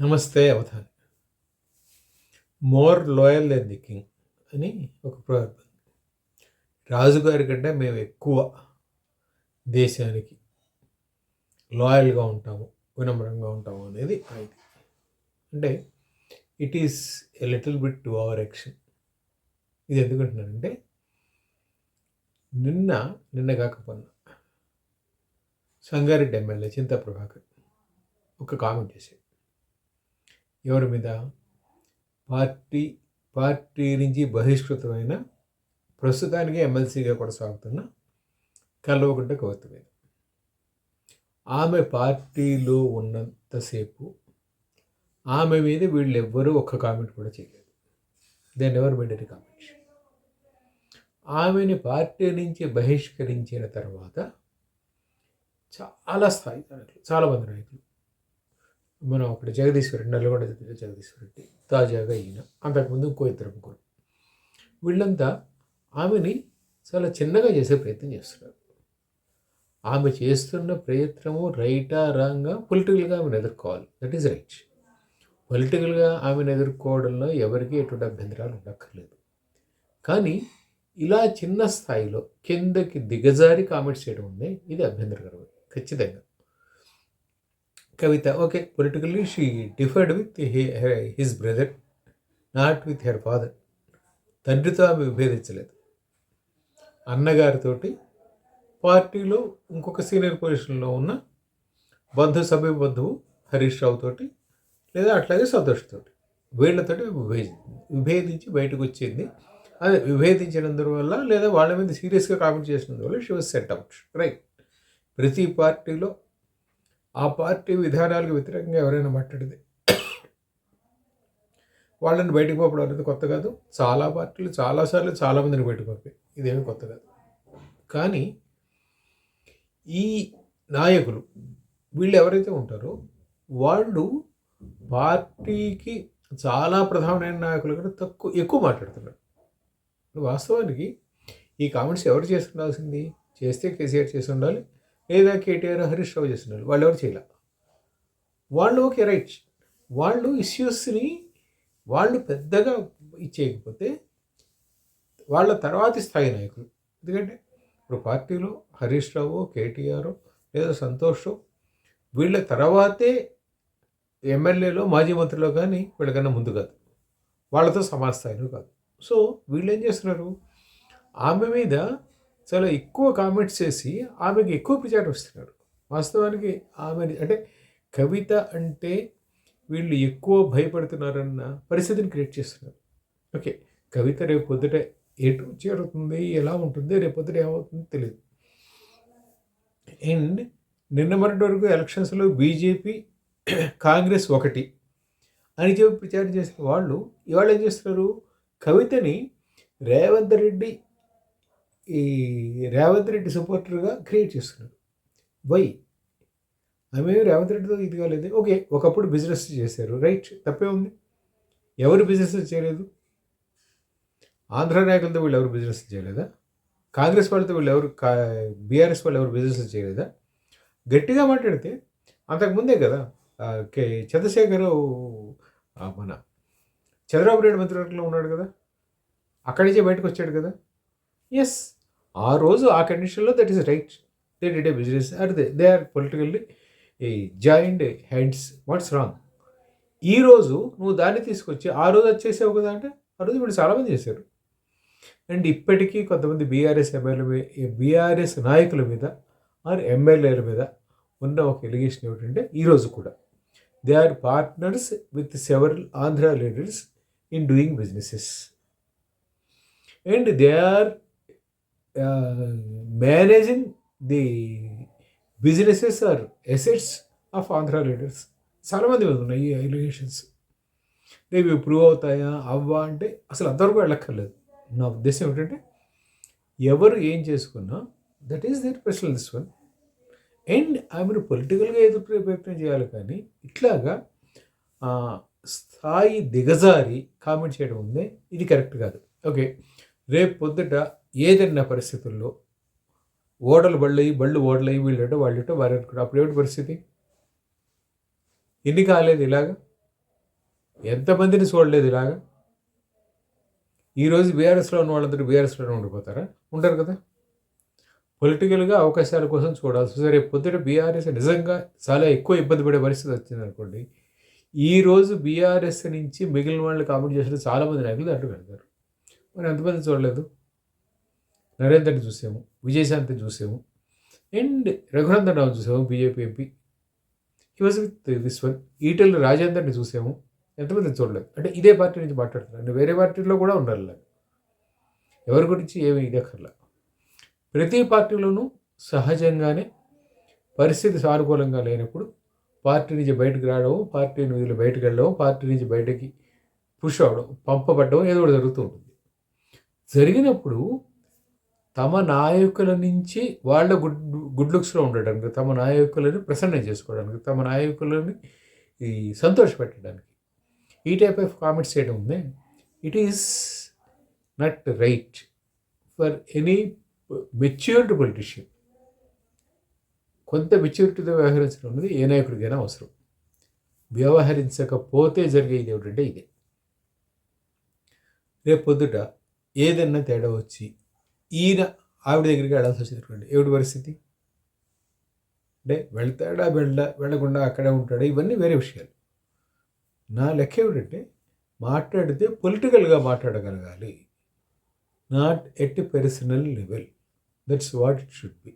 నమస్తే Avadhani more loyal then the king అని ఒక ప్రవర్బ్ రాజుగారి కంటే మేము ఎక్కువ దేశానికి లాయల్గా ఉంటాము వినమ్రంగా ఉంటాము అనేది ఇది అంటే it is a little bit to our action ఇది ఎందుకంటున్నానంటే నిన్న నిన్న కాకపోయినా సంగారెడ్డి ఎమ్మెల్యే చింతా ప్రభాకర్ ఒక కామెంట్ చేశాడు. ఎవరి మీద? పార్టీ పార్టీ నుంచి బహిష్కృతమైన ప్రస్తుతానికి ఎమ్మెల్సీగా కొనసాగుతున్న కల్వకుంట కవిత మీద ఆమె పార్టీలో ఉన్నంతసేపు ఆమె మీద వీళ్ళు ఎవ్వరూ ఒక్క కామెంట్ కూడా చేయలేదు. దెన్ ఎవరు మేడ్ ఎనీ కామెంట్ ఆమెని పార్టీ నుంచి బహిష్కరించిన తర్వాత చాలా స్థాయి నాయకులు చాలామంది నాయకులు మనం అక్కడ జగదీశ్వరుడు నల్గొండ జగదీశ్వరుడి రెడ్డి తాజాగా ఈయన అంతకుముందు ఇంకో ఇద్దరు ముగ్గురు. వీళ్ళంతా ఆమెని చాలా చిన్నగా చేసే ప్రయత్నం చేస్తున్నారు. ఆమె చేస్తున్న ప్రయత్నము రైటా రాంగా పొలిటికల్గా ఆమెను ఎదుర్కోవాలి. దట్ ఈస్ రైట్ పొలిటికల్గా ఆమెను ఎదుర్కోవడంలో ఎవరికీ ఎటువంటి అభ్యంతరాలు ఉండక్కర్లేదు. కానీ ఇలా చిన్న స్థాయిలో కిందకి దిగజారి కామెంట్స్ చేయడం ఉంది ఇది అభ్యంతరకరమే ఖచ్చితంగా. Kavitha okay politically she differed with his brother not with her father తండ్రితో ఆమె విభేదించలేదు. అన్నగారితోటి పార్టీలో ఇంకొక సీనియర్ పొజిషన్లో ఉన్న బంధు సభ్య బంధువు హరీష్ రావు తోటి లేదా అట్లాగే సంతోష్ తోటి వీళ్ళతోటి విభేది విభేదించి బయటకు వచ్చింది. అదే విభేదించినందువల్ల లేదా వాళ్ళ మీద సీరియస్గా comment చేసినందువల్ల she was set out right ప్రతి పార్టీలో ఆ పార్టీ విధానాలకు వ్యతిరేకంగా ఎవరైనా మాట్లాడితే వాళ్ళని బయటకు పంపడం అనేది కొత్త కాదు. చాలా పార్టీలు చాలాసార్లు చాలామందిని బయటకు పంపాయి ఇదేమి కొత్త కాదు. కానీ ఈ నాయకులు వీళ్ళు ఎవరైతే ఉంటారో వాళ్ళు పార్టీకి చాలా ప్రధానమైన నాయకులు కంటే తక్కువ ఎక్కువ మాట్లాడుతున్నారు. వాస్తవానికి ఈ కామెంట్స్ ఎవరు చేసి ఉండాల్సింది? చేస్తే కేసీఆర్ చేసి ఉండాలి లేదా కేటీఆర్ హరీష్ రావు చేస్తున్నారు వాళ్ళు ఎవరు చేయాల? వాళ్ళు ఓకే రైట్. వాళ్ళు ఇష్యూస్ని వాళ్ళు పెద్దగా ఇచ్చేయకపోతే వాళ్ళ తర్వాతి స్థాయి నాయకులు. ఎందుకంటే ఇప్పుడు పార్టీలో హరీష్ రావు కేటీఆర్ లేదా సంతోష్ వీళ్ళ తర్వాతే ఎమ్మెల్యేలో మాజీ మంత్రిలో కానీ వీళ్ళకన్నా ముందు కాదు. వాళ్ళతో సమాన స్థాయిలో కాదు. సో వీళ్ళు ఏం చేస్తున్నారు? ఆమె మీద చాలా ఎక్కువ కామెంట్స్ చేసి ఆమెకి ఎక్కువ ప్రచారం ఇస్తున్నారు వాస్తవానికి ఆమె అంటే కవిత అంటే వీళ్ళు ఎక్కువ భయపడుతున్నారన్న పరిస్థితిని క్రియేట్ చేస్తున్నారు. ఓకే కవిత రేపు పొద్దుట ఎటు చేరుతుంది ఎలా ఉంటుంది రేపు పొద్దుట ఏమవుతుందో తెలియదు అండ్ నిన్న మొన్నటి వరకు ఎలక్షన్స్లో బీజేపీ కాంగ్రెస్ ఒకటి అని చెప్పి ప్రచారం చేసిన వాళ్ళు ఇవాళ ఏం చేస్తున్నారు? కవితని రేవంత్ రెడ్డి ఈ రేవంత్ రెడ్డి సపోర్టర్గా క్రియేట్ చేసుకున్నాడు వై? ఆమె రేవంత్ రెడ్డితో ఇది కాలేదు. ఓకే ఒకప్పుడు బిజినెస్ చేశారు. రైట్ తప్పే ఉంది. ఎవరు బిజినెస్ చేయలేదు? ఆంధ్ర నాయకులతో వీళ్ళు ఎవరు బిజినెస్ చేయలేదా? కాంగ్రెస్ వాళ్ళతో వీళ్ళు ఎవరు బీఆర్ఎస్ వాళ్ళు ఎవరు బిజినెస్ చేయలేదా? గట్టిగా మాట్లాడితే అంతకుముందే కదా కే చంద్రశేఖర్ మన చంద్రబాబు నాయుడు మంత్రివర్గంలో ఉన్నాడు కదా? అక్కడి నుంచే బయటకు వచ్చాడు కదా? ఎస్ ఆ రోజు ఆ కండిషన్లో that is right they did a business are they they are politically ఈ జాయింట్ హ్యాండ్స్ వాట్స్ రాంగ్ ఈరోజు నువ్వు దాన్ని తీసుకొచ్చి ఆ రోజు వచ్చేసావు కదా అంటే ఆ రోజు ఇప్పుడు చాలామంది చేశారు. అండ్ ఇప్పటికీ కొంతమంది బీఆర్ఎస్ ఎమ్మెల్యే బీఆర్ఎస్ నాయకుల మీద ఆర్ ఎమ్మెల్యేల మీద ఉన్న ఒక ఎలిగేషన్ ఏమిటంటే ఈరోజు కూడా they are partners with several Andhra leaders in doing businesses and they are managing the businesses or assets of Andhra leaders చాలామంది ఉన్నాయి ఈ ఎలిగేషన్స్ రేపు ప్రూవ్ అవుతాయా అవ్వా అంటే అసలు అంతవరకు వెళ్ళక్కర్లేదు. నా ఉద్దేశం ఏంటంటే ఎవరు ఏం చేసుకున్నా that is their personal this one and ఆమెను పొలిటికల్గా ఏదో ప్రయత్నం చేయాలి కానీ ఇట్లాగా స్థాయి దిగజారి కామెంట్ చేయడం ఉంది ఇది కరెక్ట్ కాదు. ఓకే రేపు పొద్దుట ఏదైనా పరిస్థితుల్లో ఓడలు బళ్ళయి బళ్ళు ఓడలయ్యి వీళ్ళటో వాళ్ళటో వారి అప్పుడు ఏమిటి పరిస్థితి? ఎన్ని కాలేదు ఇలాగ? ఎంతమందిని చూడలేదు ఇలాగ? ఈరోజు బీఆర్ఎస్లో ఉన్న వాళ్ళందరూ బీఆర్ఎస్లోనే ఉండిపోతారా? ఉండరు కదా? పొలిటికల్గా అవకాశాల కోసం చూడాల్సి సరే పొద్దుట బీఆర్ఎస్ నిజంగా చాలా ఎక్కువ ఇబ్బంది పడే పరిస్థితి వచ్చింది అనుకోండి. ఈరోజు బీఆర్ఎస్ నుంచి మిగిలిన వాళ్ళు కామెంట్ చేసిన చాలామంది నాయకులు అడ్డు పెడతారు. మరి ఎంతమంది చూడలేదు? నరేందర్ని చూసాము విజయశాంతిని చూసాము అండ్ రఘునందన్ రావు చూసాము BJP MP. He was with this one Etela రాజేందర్ని చూసాము. ఎంతమంది చూడలేదు. అంటే ఇదే పార్టీ నుంచి మాట్లాడుతున్నారు. అంటే వేరే పార్టీలో కూడా ఉండాలి ఎవరి గురించి ఏమి ఇదక్కర్లా. ప్రతి పార్టీలోనూ సహజంగానే పరిస్థితి సానుకూలంగా లేనప్పుడు పార్టీ నుంచి బయటకు రావడం పార్టీ నిధులు బయటకు వెళ్ళడం పార్టీ నుంచి బయటకి పుష్ అవ్వడం పంపబడ్డం ఏదో ఒకటి జరుగుతూ ఉంటుంది. జరిగినప్పుడు తమ నాయకుల నుంచి వాళ్ళ గుడ్ గుడ్ లుక్స్లో ఉండడానికి తమ నాయకులని ప్రసన్నం చేసుకోవడానికి తమ నాయకులని ఈ సంతోషపెట్టడానికి ఈ టైప్ ఆఫ్ కామెంట్స్ చేయడం ఉంది. It is not right for any matured politician. కొంత మెచ్యూరిటీతో వ్యవహరించడం అనేది ఏ నాయకుడికైనా అవసరం. వ్యవహరించకపోతే జరిగేది ఏమిటంటే ఇదే. రేపు పొద్దుట ఏదన్నా తేడా వచ్చి ఈయన ఆవిడ దగ్గరికి వెళ్ళాల్సి వచ్చినటువంటి ఏమిటి పరిస్థితి? అంటే వెళ్తాడా వెళ్ళ వెళ్ళకుండా అక్కడే ఉంటాడా? ఇవన్నీ వేరే విషయాలు. నా లెక్క ఏమిటంటే మాట్లాడితే పొలిటికల్గా మాట్లాడగలగాలి. Not at personal level. That's what it should be.